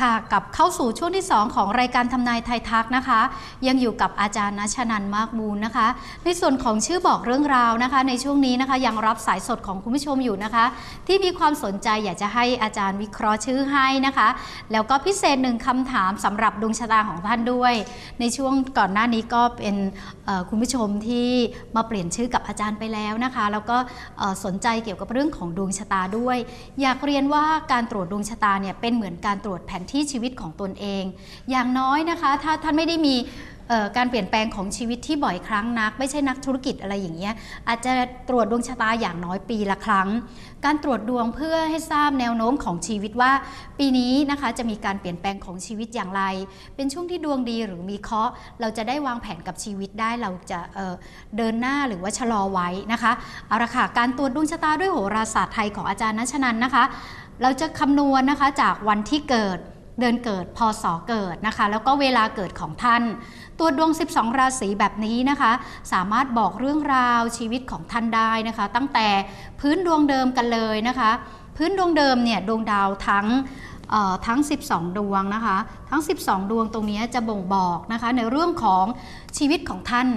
ค่ะกับเข้าสู่ช่วงที่ 2 ของรายการทำนายไทยทักนะคะ ยังอยู่กับอาจารย์นัชนันมากบูลนะคะ ในส่วนของชื่อบอกเรื่องราวนะคะ ในช่วงนี้นะคะยังรับสายสดของคุณผู้ชมอยู่นะคะ ที่มีความสนใจอยากจะให้อาจารย์วิเคราะห์ชื่อให้นะคะ แล้วก็พิเศษหนึ่งคำถามสำหรับดวงชะตาของท่านด้วย ในช่วงก่อนหน้านี้ก็เป็นคุณผู้ชมที่มาเปลี่ยนชื่อกับอาจารย์ไปแล้วนะคะ แล้วก็สนใจเกี่ยวกับเรื่องของดวงชะตาด้วย อยากเรียนว่าการตรวจดวงชะตาเนี่ยเป็นเหมือนการตรวจแผนที่ชีวิตของตนเอง อย่างน้อยนะคะ ถ้าท่านไม่ได้มีการเปลี่ยนแปลงของชีวิตที่บ่อยครั้งนัก ไม่ใช่นักธุรกิจอะไรอย่างเงี้ยอาจจะตรวจดวงชะตาอย่างน้อยปีละครั้ง การตรวจดวงเพื่อให้ทราบแนวโน้มของชีวิตว่า ปีนี้นะคะจะมีการเปลี่ยนแปลงของชีวิตอย่างไร เป็นช่วงที่ดวงดีหรือมีเคราะห์เราจะได้วางแผนกับชีวิตได้เราจะเเดินหน้าหรือว่าชะลอไว้นะคะเอาละค่ะการตรวจดวงชะตาด้วยโหราศาสตร์ไทยของอาจารย์นัชนันนะคะ เราจะคำนวณนะคะจากวันที่เกิด เดือนเกิดพศเกิดนะคะ แล้วก็เวลาเกิดของท่าน ตัวดวง 12 ราศีแบบนี้นะคะ สามารถบอกเรื่องราวชีวิตของท่านได้นะคะ ตั้งแต่พื้นดวงเดิมกันเลยนะคะ พื้นดวงเดิมเนี่ยดวงดาวทั้งเอ่อทั้ง 12 ดวงนะคะ ทั้ง 12 ดวงตรงนี้จะบ่งบอกนะคะ ในเรื่องของชีวิตของท่าน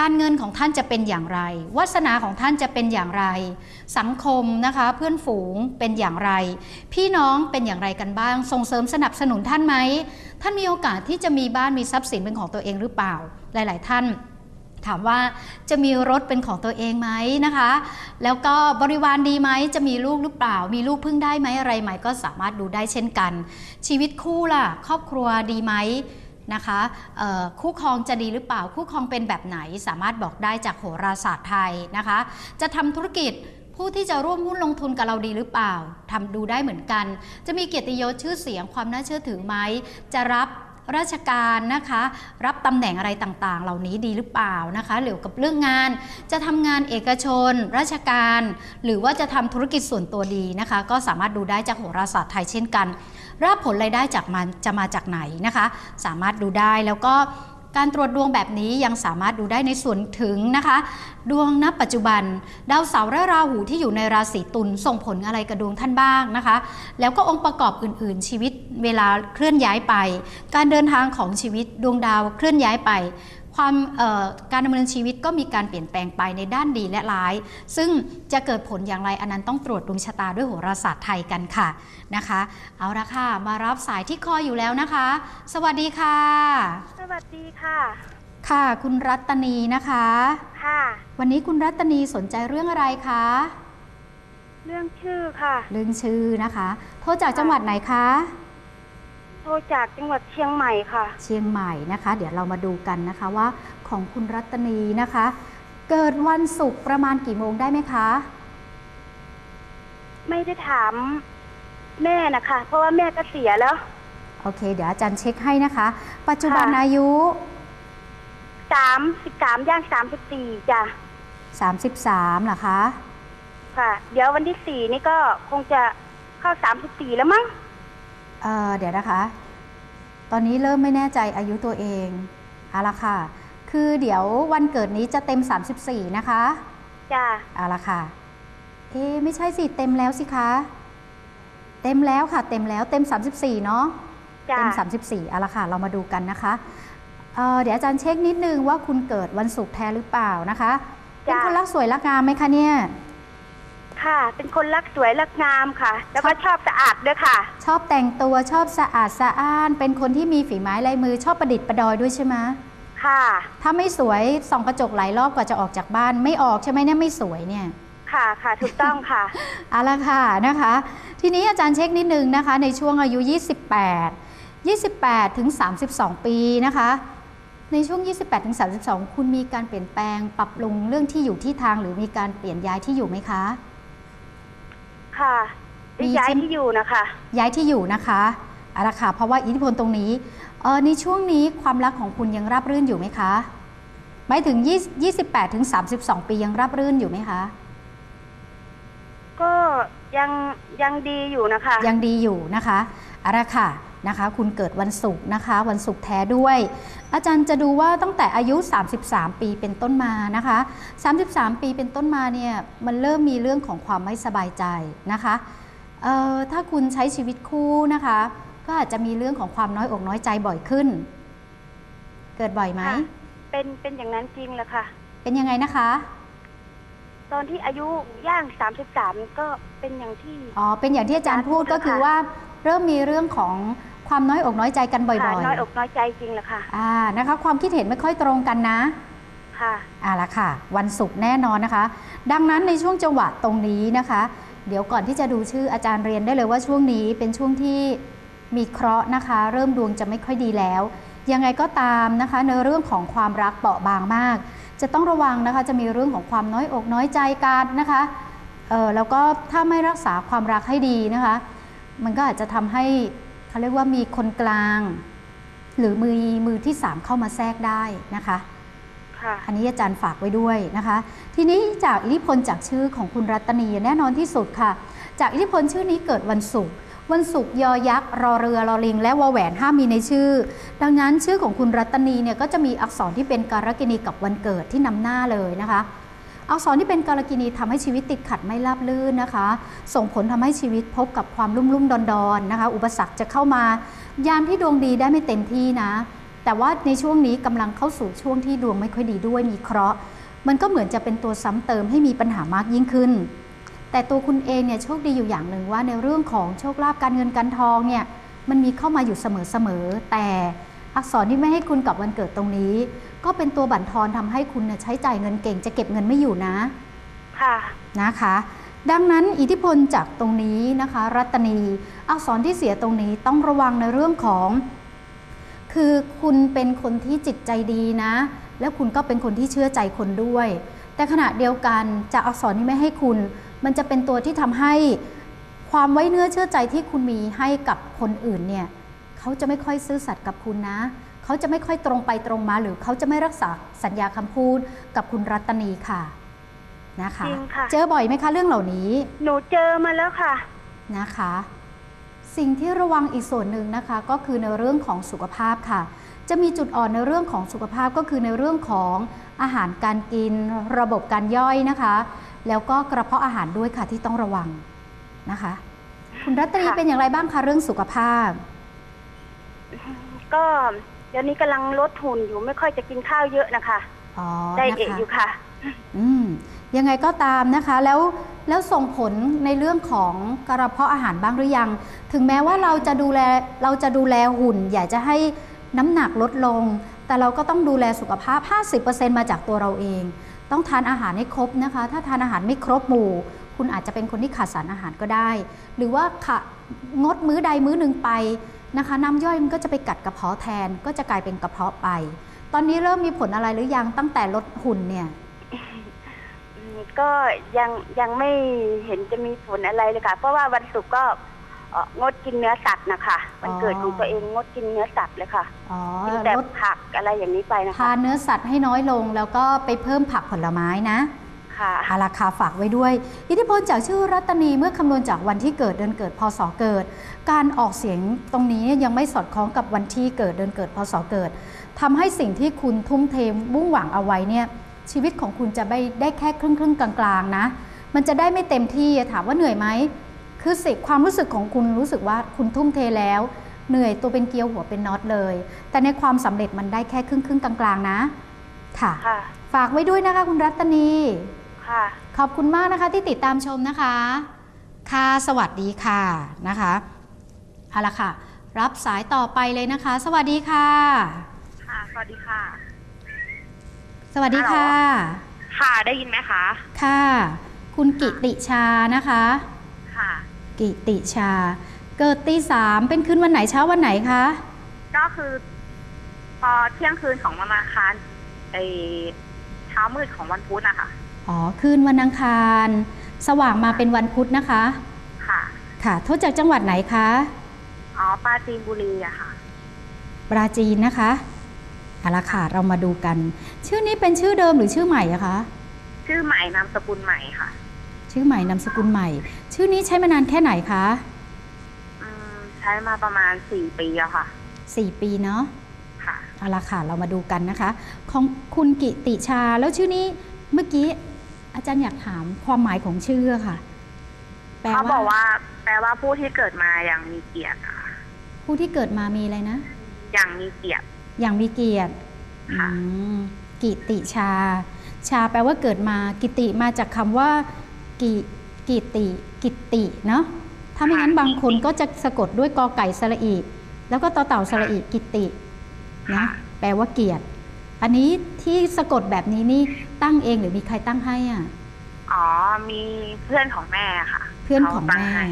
การเงินของท่านจะเป็นอย่างไร วาสนาของท่านจะเป็นอย่างไร สังคมนะคะเพื่อนฝูงเป็นอย่างไร พี่น้องเป็นอย่างไรกันบ้าง ส่งเสริมสนับสนุนท่านไหม ท่านมีโอกาสที่จะมีบ้านมีทรัพย์สินเป็นของตัวเองหรือเปล่า หลาย ๆ ท่านถามว่าจะมีรถเป็นของตัวเองไหมนะคะ แล้วก็บริวารดีไหมจะมีลูกหรือเปล่า มีลูกพึ่งได้ไหมอะไรไหมก็สามารถดูได้เช่นกัน ชีวิตคู่ล่ะ ครอบครัวดีไหม นะคะคู่ครองจะดีหรือเปล่า คู่ครองเป็นแบบไหนสามารถบอกได้จากโหราศาสตร์ไทยนะคะ จะทำธุรกิจผู้ที่จะร่วมหุ้นลงทุนกับเราดีหรือเปล่าทำดูได้เหมือนกัน จะมีเกียรติยศชื่อเสียงความน่าเชื่อถือไหมจะรับราชการนะคะ รับตำแหน่งอะไรต่างๆ เหล่านี้ดีหรือเปล่านะคะเกี่ยวกับเรื่องงาน จะทำงานเอกชน ราชการ หรือว่าจะทำธุรกิจส่วนตัวดีนะคะ ก็สามารถดูได้จากโหราศาสตร์ไทยเช่นกัน รากผลรายได้จากมันจะมาจากไหนนะคะ สามารถดูได้แล้วก็การตรวจดวงแบบนี้ยังสามารถดูได้ในส่วนถึงนะคะ ดวงณปัจจุบัน ดาวเสาร์และราหูที่อยู่ในราศีตุลส่งผลอะไรกับดวงท่านบ้างนะคะ แล้วก็องค์ประกอบอื่น ๆ ชีวิตเวลาเคลื่อนย้ายไป การเดินทางของชีวิตดวงดาวเคลื่อนย้ายไป ความเอ่อการดำเนินชีวิตก็มีการเปลี่ยนแปลงไปในด้านดีและร้าย ซึ่งจะเกิดผลอย่างไรอันนั้นต้องตรวจดวงชะตาด้วยโหราศาสตร์ไทยกันค่ะนะคะ เอาละค่ะ มารับสายที่คอยอยู่แล้วนะคะ สวัสดีค่ะ สวัสดีค่ะ ค่ะ คุณรัตนีนะคะ ค่ะ วันนี้คุณรัตนีสนใจเรื่องอะไรคะ เรื่องชื่อค่ะ เรื่องชื่อนะคะ โทรจากจังหวัดไหนคะ โทรจากจังหวัดเชียงใหม่ค่ะ เชียงใหม่นะคะ เดี๋ยวเรามาดูกันนะคะว่าของคุณรัตนีนะคะ เกิดวันศุกร์ประมาณกี่โมงได้ไหมคะ ไม่ได้ถามแม่นะคะ เพราะว่าแม่ก็เสียแล้ว โอเค เดี๋ยวอาจารย์เช็คให้นะคะ ปัจจุบันค่ะ อายุสามสิบสามย่างสามสิบสี่จ้ะ33เหรอคะ ค่ะ เดี๋ยววันที่สี่นี่ก็คงจะเข้าสามสิบสี่แล้วมั้ง เอ่อเดี๋ยวนะคะ ตอนนี้เริ่มไม่แน่ใจอายุตัวเองเอาละค่ะ คือเดี๋ยววันเกิดนี้จะเต็ม 34 นะคะ จ้ะเอาละค่ะ เอ๊ะไม่ใช่สิ เต็มแล้วสิคะ เต็มแล้วค่ะ เต็มแล้วเต็ม 34 เนาะจ้ะเต็ม 34เอาละค่ะ เรามาดูกันนะคะเอ่อเดี๋ยวอาจารย์เช็คนิดนึงว่าคุณเกิดวันศุกร์แท้หรือเปล่านะคะ เป็นคนรักสวยรักงามไหมคะเนี่ย ค่ะ เป็นคนรักสวยรักงามค่ะ แล้วก็ชอบสะอาดด้วยค่ะ ชอบแต่งตัวชอบสะอาดสะอ้าน เป็นคนที่มีฝีไม้ลายมือชอบประดิษฐ์ประดอยด้วยใช่ไหมค่ะ ถ้าไม่สวยส่องกระจกหลายรอบกว่าจะออกจากบ้านไม่ออกใช่ไหมเนี่ยไม่สวยเนี่ยค่ะค่ะถูกต้องค่ะเอาละค่ะนะคะ ทีนี้อาจารย์เช็คนิดนึงนะคะ ในช่วงอายุ 28 28ถึง32 ปีนะคะ ในช่วง 28ถึง32 คุณมีการเปลี่ยนแปลง ปรับปรุงเรื่องที่อยู่ที่ทางหรือมีการเปลี่ยนย้ายที่อยู่ไหมคะ ค่ะได้มีย้ายใช่ไหมที่อยู่นะคะ ย้ายที่อยู่นะคะเอาละค่ะเพราะว่าอิทธิพลตรงนี้เออในช่วงนี้ความรักของคุณยังราบรื่นอยู่ไหมคะหมายถึง20 28ถึง32 ปียังราบรื่นอยู่ไหมคะ ก็ยังยังดีอยู่นะคะ ยังดีอยู่นะคะเอาละค่ะ นะคะ คุณเกิดวันศุกร์นะคะ วันศุกร์แท้ด้วย อาจารย์จะดูว่าตั้งแต่อายุ 33 ปีเป็นต้นมานะคะ 33 ปีเป็นต้นมาเนี่ยมันเริ่มมีเรื่องของความไม่สบายใจนะคะเอ่อถ้าคุณใช้ชีวิตคู่นะคะ ก็อาจจะมีเรื่องของความน้อยอกน้อยใจบ่อยขึ้น เกิดบ่อยไหมค่ะเป็นเป็นอย่างนั้นจริงแหละค่ะ เป็นยังไงนะคะ ตอนที่อายุย่าง33ก็เป็นอย่างที่อ๋อเป็นอย่างที่อาจารย์พูดอาจารย์พูดก็คือค่ะว่าเริ่มมีเรื่องของ ความน้อยอกน้อยใจกันบ่ค่ะอยน้อยอกน้อยใจจริงแหละค่ะๆอ่านะคะ ความคิดเห็นไม่ค่อยตรงกันนะค่ะอ่าละค่ะ วันศุกร์แน่นอนนะคะ ดังนั้นในช่วงจังหวะตรงนี้นะคะ เดี๋ยวก่อนที่จะดูชื่ออาจารย์เรียนได้เลยว่าช่วงนี้เป็นช่วงที่มีเคราะห์นะคะ เริ่มดวงจะไม่ค่อยดีแล้ว ยังไงก็ตามนะคะในเรื่องของความรักเปราะบางมาก จะต้องระวังนะคะจะมีเรื่องของความน้อยอกน้อยใจกันนะคะเออแล้วก็ถ้าไม่รักษาความรักให้ดีนะคะ มันก็อาจจะทำให้ เขาเรียกว่ามีคนกลาง หรือมือมือที่สามเข้ามาแทรกได้นะคะค่ะอันนี้อาจารย์ฝากไว้ด้วยนะคะ ทีนี้จากอิทธิพลจากชื่อของคุณรัตนีแน่นอนที่สุดค่ะ จากอิทธิพลชื่อนี้เกิดวันศุกร์วันศุกร์ยอยักษ์รอเรือรอลิง และวอแหวนห้ามมีในชื่อ ดังนั้นชื่อของคุณรัตนีเนี่ยก็จะมีอักษรที่เป็นการกินีกับวันเกิดที่นำหน้าเลยนะคะ อักษรที่เป็นกรกินีทำให้ชีวิตติดขัดไม่ราบรื่นนะคะ ส่งผลทำให้ชีวิตพบกับความลุ่มลุ่มดอนดอนนะคะ อุปสรรคจะเข้ามายามที่ดวงดีได้ไม่เต็มที่นะ แต่ว่าในช่วงนี้กำลังเข้าสู่ช่วงที่ดวงไม่ค่อยดีด้วยมีเคราะห์ มันก็เหมือนจะเป็นตัวซ้ำเติมให้มีปัญหามากยิ่งขึ้น แต่ตัวคุณเองเนี่ยโชคดีอยู่อย่างหนึ่งว่าในเรื่องของโชคลาภการเงินการทองเนี่ยมันมีเข้ามาอยู่เสมอๆแต่อักษรที่ไม่ให้คุณกับวันเกิดตรงนี้ ก็เป็นตัวบั่นทอนทำให้คุณเนี่ยใช้จ่ายเงินเก่ง จะเก็บเงินไม่อยู่นะ ค่ะนะคะ ดังนั้นอิทธิพลจากตรงนี้นะคะ รัตนีอักษรที่เสียตรงนี้ต้องระวังในเรื่องของ คือคุณเป็นคนที่จิตใจดีนะ แล้วคุณก็เป็นคนที่เชื่อใจคนด้วย แต่ขณะเดียวกันจากอักษรที่ไม่ให้คุณ มันจะเป็นตัวที่ทำให้ความไว้เนื้อเชื่อใจที่คุณมีให้กับคนอื่นเนี่ยเขาจะไม่ค่อยซื่อสัตย์กับคุณนะ เขาจะไม่ค่อยตรงไปตรงมา หรือเขาจะไม่รักษาสัญญาคำพูดกับคุณรัตนีค่ะนะคะจริงค่ะ เจอบ่อยไหมคะเรื่องเหล่านี้หนูเจอมาแล้วค่ะ นะคะ สิ่งที่ระวังอีกส่วนหนึ่งนะคะ ก็คือในเรื่องของสุขภาพค่ะ จะมีจุดอ่อนในเรื่องของสุขภาพก็คือในเรื่องของอาหารการกินระบบการย่อยนะคะ แล้วก็กระเพาะอาหารด้วยค่ะที่ต้องระวังนะคะ คุณรัตรีค่ะ เป็นอย่างไรบ้างคะเรื่องสุขภาพ ก็เดี๋ยวนี้กำลังลดหุ่นอยู่ไม่ค่อยจะกินข้าวเยอะนะคะอ๋อไดนะเอทคะอยู่ค่ะ อืมยังไงก็ตามนะคะแล้วแล้วส่งผลในเรื่องของกระเพาะอาหารบ้างหรือยัง ถึงแม้ว่าเราจะดูแลเราจะดูแลหุ่น อยากจะให้น้ำหนักลดลง แต่เราก็ต้องดูแลสุขภาพ 50%มาจากตัวเราเอง ต้องทานอาหารให้ครบนะคะ ถ้าทานอาหารไม่ครบหมู่ คุณอาจจะเป็นคนที่ขาดสารอาหารก็ได้ หรือว่าขะงดมื้อใดมื้อหนึ่งไป นะคะน้ำย่อยมันก็จะไปกัดกระเพาะแทนก็จะกลายเป็นกระเพาะไป ตอนนี้เริ่มมีผลอะไรหรือยังตั้งแต่ลดหุ่นเนี่ยอืมก็ยังยังไม่เห็นจะมีผลอะไรเลยค่ะ เพราะว่าวันศุกร์ก็เอ่องดกินเนื้อสัตว์นะคะวันเกิดของตัวเองงดกินเนื้อสัตว์เลยค่ะอ๋อกินแต่ลดผักอะไรอย่างนี้ไปนะคะทานเนื้อสัตว์ให้น้อยลงแล้วก็ไปเพิ่มผักผลไม้นะ ค่ะอาราคาฝากไว้ด้วย อิทธิพลจากชื่อรัตนีเมื่อคำนวณจากวันที่เกิดเดือนเกิดพศเกิด การออกเสียงตรงนี้ยังไม่สอดคล้องกับวันที่เกิดเดือนเกิดพศเกิดทำให้สิ่งที่คุณทุ่มเทมุ่งหวังเอาไว้เนี่ยชีวิตของคุณจะไม่ได้แค่ครึ่งครึ่งๆกลางๆนะ มันจะได้ไม่เต็มที่ถามว่าเหนื่อยไหมคือสิความรู้สึกของคุณรู้สึกว่าคุณทุ่มเทแล้ว เหนื่อยตัวเป็นเกลียวหัวเป็นน็อตเลย แต่ในความสำเร็จมันได้แค่ครึ่งครึ่งๆกลางๆนะค่ะค่ะ ฝากไว้ด้วยนะคะคุณรัตนี ค่ะ ขอบคุณมากนะคะที่ติดตามชมนะคะ ค่ะสวัสดีค่ะนะคะเอาละค่ะ รับสายต่อไปเลยนะคะ สวัสดีค่ะ ค่ะ สวัสดีค่ะ สวัสดีค่ะ ค่ะได้ยินไหมคะ ค่ะ คุณกิติชานะคะ ค่ะ กิติชา เกิดตีสามเป็นคืนวันไหนเช้าวันไหนคะ ก็คือ พอเที่ยงคืนของวันอังคารไอเช้ามืดของวันพุธนะคะ อ๋อคืนวันอังคาร สว่างมาเป็นวันพุธนะคะ ค่ะ ค่ะโทษจากจังหวัดไหนคะ อ๋อปราจีนบุรีอะค่ะ ปราจีนนะคะเอาละค่ะเรามาดูกัน ชื่อนี้เป็นชื่อเดิมหรือชื่อใหม่อะคะ ชื่อใหม่นามสกุลใหม่ค่ะ ชื่อใหม่นามสกุลใหม่ ชื่อนี้ใช้มานานแค่ไหนคะอืมใช้มาประมาณสี่ปีอะค่ะ4ปีเนาะค่ะเอาละค่ะเรามาดูกันนะคะ ของคุณกิติชาแล้วชื่อนี้เมื่อกี้ อาจารย์อยากถามความหมายของชื่อค่ะ แปลเขาบว่าอกว่า แปลว่าผู้ที่เกิดมาอย่างมีเกียรติค่ะอผู้ที่เกิดมามีอะไรนะ อย่างมีเกียรติ อย่างมีเกียรติค่ะ อืมกิติชา ชาแปลว่าเกิดมา กิติมาจากคำว่า กิกิติกิติเนาะถ้าไม่งั้นบางคนก็จะสะกดด้วยกอไก่สระอีแล้วก็ต่อเต่าสระอีกิตินะแปลว่าเกียรติ อันนี้ที่สะกดแบบนี้นี่ตั้งเองหรือมีใครตั้งให้อะอ๋อมีเพื่อนของแม่ค่ะ เพื่อนของขาตั้แม่ให้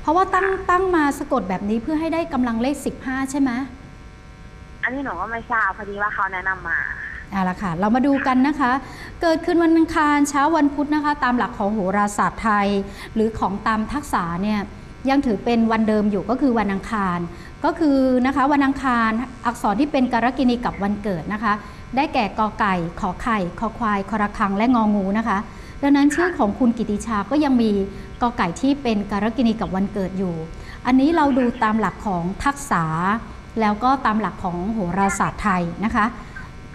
เพราะว่าตั้งตั้งมาสะกดแบบนี้เพื่อให้ได้กำลังเลข15ใช่ไหมอันนี้หนูก็ไม่ทราบพอดีว่าเขาแนะนำมาเอาละค่ะ เรามาดูกันนะคะ เกิดขึ้นวันอังคารเช้าวันพุธนะคะ ตามหลักของโหราศาสตร์ไทย หรือของตามทักษะเนี่ยยังถือเป็นวันเดิมอยู่ก็คือวันอังคาร ก็คือนะคะวันอังคารอักษรที่เป็นการกินีกับวันเกิดนะคะ ได้แก่กอไก่ ขอไข่คอควาย คอระคังและงองูนะคะ ดังนั้นชื่อของคุณกิติชาก็ยังมีกอไก่ที่เป็นการกินีกับวันเกิดอยู่ อันนี้เราดูตามหลักของทักษะแล้วก็ตามหลักของโหราศาสตร์ไทยนะคะ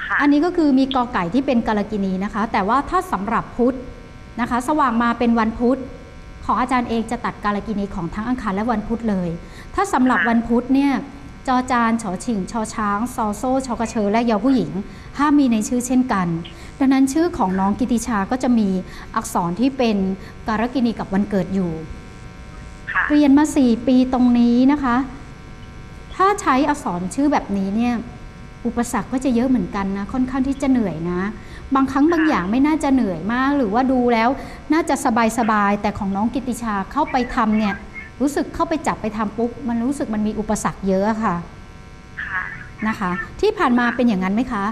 ค่ะอันนี้ก็คือมีกอไก่ที่เป็นกาลกินีนะคะ แต่ว่าถ้าสำหรับพุธนะคะ สว่างมาเป็นวันพุธ ของอาจารย์เองจะตัดกาลกินีของทั้งอังคารและวันพุธเลย ถ้าสำหรับวันพุธเนี่ยจอจานฉอฉิงชอช้างซอโซ่ชอกระเชอและยอผู้หญิง ห้ามมีในชื่อเช่นกัน ดังนั้นชื่อของน้องกิติชาก็จะมีอักษรที่เป็นการกินีกับวันเกิดอยู่ค่ะเรียนมา4ปีตรงนี้นะคะ ถ้าใช้อักษรชื่อแบบนี้เนี่ยอุปสรรคก็จะเยอะเหมือนกันนะ ค่อนข้างที่จะเหนื่อยนะ บางครั้งบางอย่างไม่น่าจะเหนื่อยมาก หรือว่าดูแล้วน่าจะสบายสบายๆแต่ของน้องกิติชาเข้าไปทำเนี่ย รู้สึกเข้าไปจับไปทำปุ๊บมันรู้สึกมันมีอุปสรรคเยอะอะค่ะค่ะนะคะ ที่ผ่านมาเป็นอย่างนั้นไหมคะ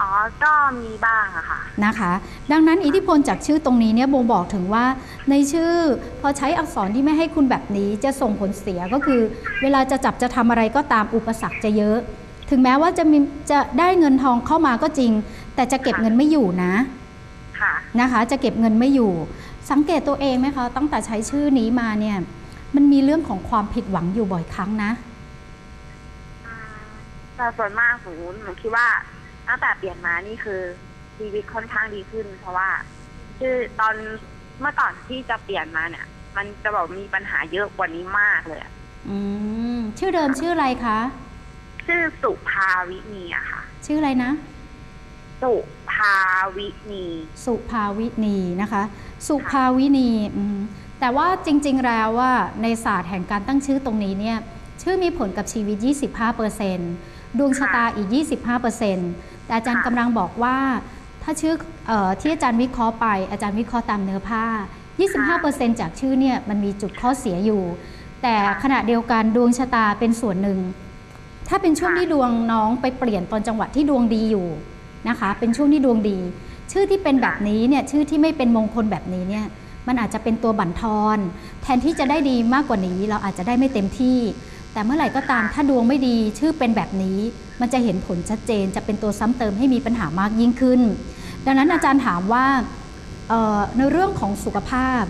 อ๋อ ก็มีบ้างอะค่ะนะคะ ดังนั้นอิทธิพลจากชื่อตรงนี้เนี่ยบ่งบอกถึงว่าในชื่อพอใช้อักษรที่ไม่ให้คุณแบบนี้จะส่งผลเสียก็คือ เวลาจะจับจะทำอะไรก็ตามอุปสรรคจะเยอะ ถึงแม้ว่าจะมีจะได้เงินทองเข้ามาก็จริง แต่จะเก็บเงินไม่อยู่นะค่ะนะคะ จะเก็บเงินไม่อยู่ สังเกตตัวเองไหมคะตั้งแต่ใช้ชื่อนี้มาเนี่ย มันมีเรื่องของความผิดหวังอยู่บ่อยครั้งนะอืมแต่ส่วนมากหนูหนูคิดว่าตั้งแต่เปลี่ยนมานี่คือชีวิตค่อนข้างดีขึ้น เพราะว่า คือตอนเมื่อก่อนที่จะเปลี่ยนมาเนี่ย มันจะแบบมีปัญหาเยอะกว่านี้มากเลยอะอืมชื่อเดิมชื่ออะไรคะ ชื่อสุภาวินีอะค่ะ ชื่ออะไรนะ สุภาวินี สุภาวินีนะคะ สุภาวินีอืมแต่ว่าจริง ๆ แล้วว่าในศาสตร์แห่งการตั้งชื่อตรงนี้เนี่ยชื่อมีผลกับชีวิต 25%ดวงชะตาอีก 25%แต่อาจารย์กำลังบอกว่า ถ้าชื่อเออที่อาจารย์วิเคราะห์ไป อาจารย์วิเคราะห์ตามเนื้อผ้า 25%จากชื่อเนี่ยมันมีจุดข้อเสียอยู่ แต่ขณะเดียวกันดวงชะตาเป็นส่วนหนึ่ง ถ้าเป็นช่วงที่ดวงน้องไปเปลี่ยนตอนจังหวะที่ดวงดีอยู่ นะคะ เป็นช่วงที่ดวงดี ชื่อที่เป็นแบบนี้เนี่ยชื่อที่ไม่เป็นมงคลแบบนี้เนี่ยมันอาจจะเป็นตัวบั่นทอน แทนที่จะได้ดีมากกว่านี้ เราอาจจะได้ไม่เต็มที่ แต่เมื่อไหร่ก็ตามถ้าดวงไม่ดี ชื่อเป็นแบบนี้ มันจะเห็นผลชัดเจน จะเป็นตัวซ้ำเติมให้มีปัญหามากยิ่งขึ้น ดังนั้นอาจารย์ถามว่าในเรื่องของสุขภาพ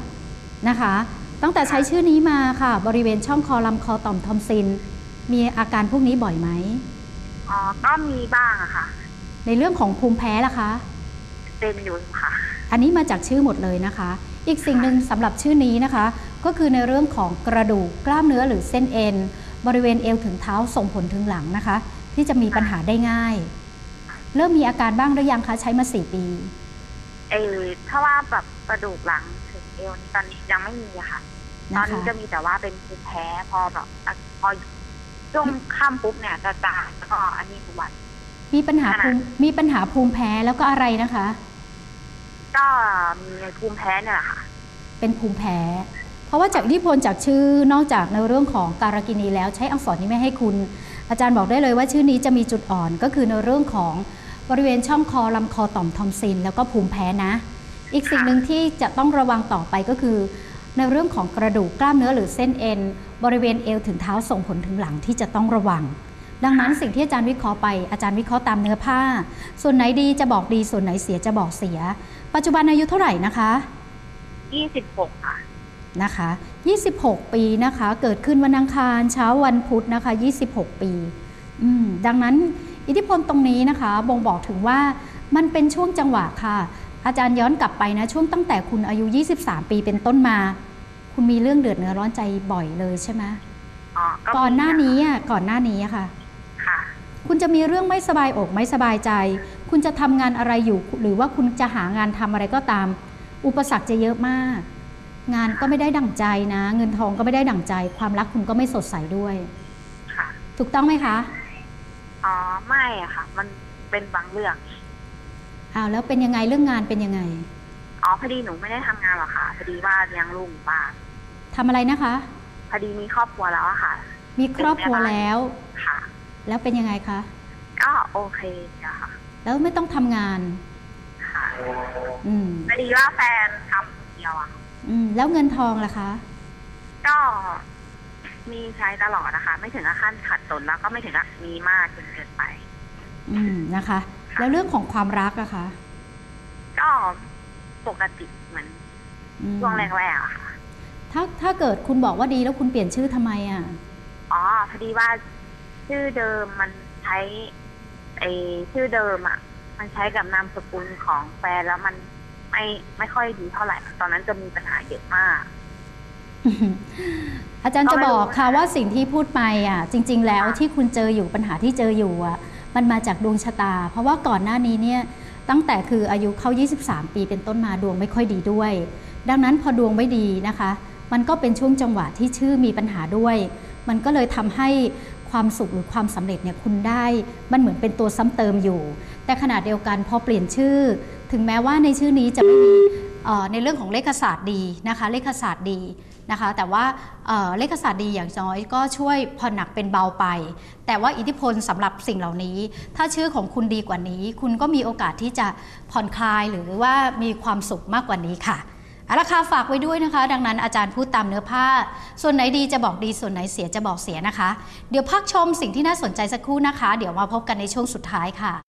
นะคะ ตั้งแต่ใช้ชื่อนี้มาค่ะ บริเวณช่องคอลำคอต่อมทอมซิน มีอาการพวกนี้บ่อยไหมอ๋อก็มีบ้างอะค่ะ ในเรื่องของภูมิแพ้ล่ะคะ เป็นอยู่ค่ะ อันนี้มาจากชื่อหมดเลยนะคะ อีกสิ่งหนึ่งสำหรับชื่อนี้นะคะ ก็คือในเรื่องของกระดูกกล้ามเนื้อหรือเส้นเอ็น บริเวณเอวถึงเท้าส่งผลถึงหลังนะคะ ที่จะมีปัญหาได้ง่าย เริ่มมีอาการบ้างหรือยังคะใช้มา4ปี เออถ้าว่าแบบกระดูกหลังถึงเอวนี่ตอนนี้ยังไม่มีอะค่ะตนะอนนี้คะจะมีแต่ว่าเป็นภูมิแพ้พอแบบอะพอช่วงค่ำปุ๊บเนี่ยจะจางแล้วก็อันนี้ทุกวัน มีปัญหาขนาดภูมิมีปัญหาภูมิแพ้แล้วก็อะไรนะคะ ก็มีภูมิแพ้เนี่ยแหละค่ะ เป็นภูมิแพ้ เพราะว่าจากอิทธิพลจากชื่อนอกจากในเรื่องของการกินีแล้วใช้อักษรนี้ไม่ให้คุณ อาจารย์บอกได้เลยว่าชื่อนี้จะมีจุดอ่อนก็คือในเรื่องของบริเวณช่องคอลำคอต่อมทอมซิน แล้วก็ภูมิแพ้นะ อีกสิ่งหนึ่งที่จะต้องระวังต่อไปก็คือ ในเรื่องของกระดูกกล้ามเนื้อหรือเส้นเอ็น บริเวณเอวถึงเท้าส่งผลถึงหลังที่จะต้องระวัง ดังนั้นสิ่งที่อาจารย์วิเคราะห์ไปอาจารย์วิเคราะห์ตามเนื้อผ้า ส่วนไหนดีจะบอกดีส่วนไหนเสียจะบอกเสีย ปัจจุบันอายุเท่าไหร่นะคะยี่สิบหกค่ะนะคะ 26 ปีนะคะ เกิดขึ้นวันอังคารเช้าวันพุธนะคะ 26 ปีอืมดังนั้นอิทธิพลตรงนี้นะคะ บ่งบอกถึงว่ามันเป็นช่วงจังหวะค่ะ อาจารย์ย้อนกลับไปนะ ช่วงตั้งแต่คุณอายุ 23 ปีเป็นต้นมา คุณมีเรื่องเดือดเนื้อร้อนใจบ่อยเลยใช่ไหมอ๋อมีก่อนหน้านี้อะก่อนหน้านี้อะค่ะค่ะ คุณจะมีเรื่องไม่สบายอกไม่สบายใจ คุณจะทำงานอะไรอยู่ หรือว่าคุณจะหางานทำอะไรก็ตาม อุปสรรคจะเยอะมาก งานก็ไม่ได้ดั่งใจนะ เงินทองก็ไม่ได้ดั่งใจ ความรักคุณก็ไม่สดใสด้วย ค่ะ ถูกต้องไหมคะอ๋อไม่อะค่ะ มันเป็นบางเรื่องอ้าวแล้วเป็นยังไงเรื่องงานเป็นยังไงอ๋อพอดีหนูไม่ได้ทำงานหรอกค่ะพอดีว่าเลี้ยงลูกอยู่บ้านทำอะไรนะคะพอดีมีครอบครัวแล้วอะค่ะ มีครอบครัวแล้วค่ะ แล้วเป็นยังไงคะ ก็โอเคอะค่ะแล้วไม่ต้องทำงาน ค่ะอืมพอดีว่าแฟนทำคนเดียวอะอืมแล้วเงินทองล่ะคะ ก็มีใช้ตลอดนะคะ ไม่ถึงกับขั้นขัดสนแล้วก็ไม่ถึงกับมีมากจนเกินไป อืมนะคะ แล้วเรื่องของความรักอะคะก็ปกติเหมือนอืมช่วงแรกๆอะค่ะ ถ้าถ้าเกิดคุณบอกว่าดีแล้วคุณเปลี่ยนชื่อทำไมอะอ๋อพอดีว่า ชื่อเดิมมันใช้ไอชื่อเดิมอะมันใช้กับนามสกุลของแฟนแล้วมันไม่ไม่ค่อยดีเท่าไหร่ ตอนนั้นจะมีปัญหาเยอะมาก อาจารย์จะบอกค่ะก็ไม่รู้ว่าสิ่งที่พูดไปอะ จริง ๆ แล้วค่ะที่คุณเจออยู่ปัญหาที่เจออยู่อะ มันมาจากดวงชะตา เพราะว่าก่อนหน้านี้เนี่ยตั้งแต่คืออายุเข้า 23 ปีเป็นต้นมาดวงไม่ค่อยดีด้วย ดังนั้นพอดวงไม่ดีนะคะ มันก็เป็นช่วงจังหวะที่ชื่อมีปัญหาด้วย มันก็เลยทำให้ ความสุขหรือความสำเร็จเนี่ยคุณได้ มันเหมือนเป็นตัวซ้ำเติมอยู่ แต่ขณะเดียวกันพอเปลี่ยนชื่อ ถึงแม้ว่าในชื่อนี้จะไม่มีในเรื่องของเลขศาสตร์ดีนะคะเลขศาสตร์ดีนะคะแต่ว่าเลขศาสตร์ดีอย่างน้อยก็ช่วยผ่อนหนักเป็นเบาไป แต่ว่าอิทธิพลสำหรับสิ่งเหล่านี้ ถ้าชื่อของคุณดีกว่านี้ คุณก็มีโอกาสที่จะผ่อนคลายหรือว่ามีความสุขมากกว่านี้ค่ะ ราคาฝากไว้ด้วยนะคะ ดังนั้นอาจารย์พูดตามเนื้อผ้า ส่วนไหนดีจะบอกดีส่วนไหนเสียจะบอกเสียนะคะ เดี๋ยวพักชมสิ่งที่น่าสนใจสักครู่นะคะ เดี๋ยวมาพบกันในช่วงสุดท้ายค่ะ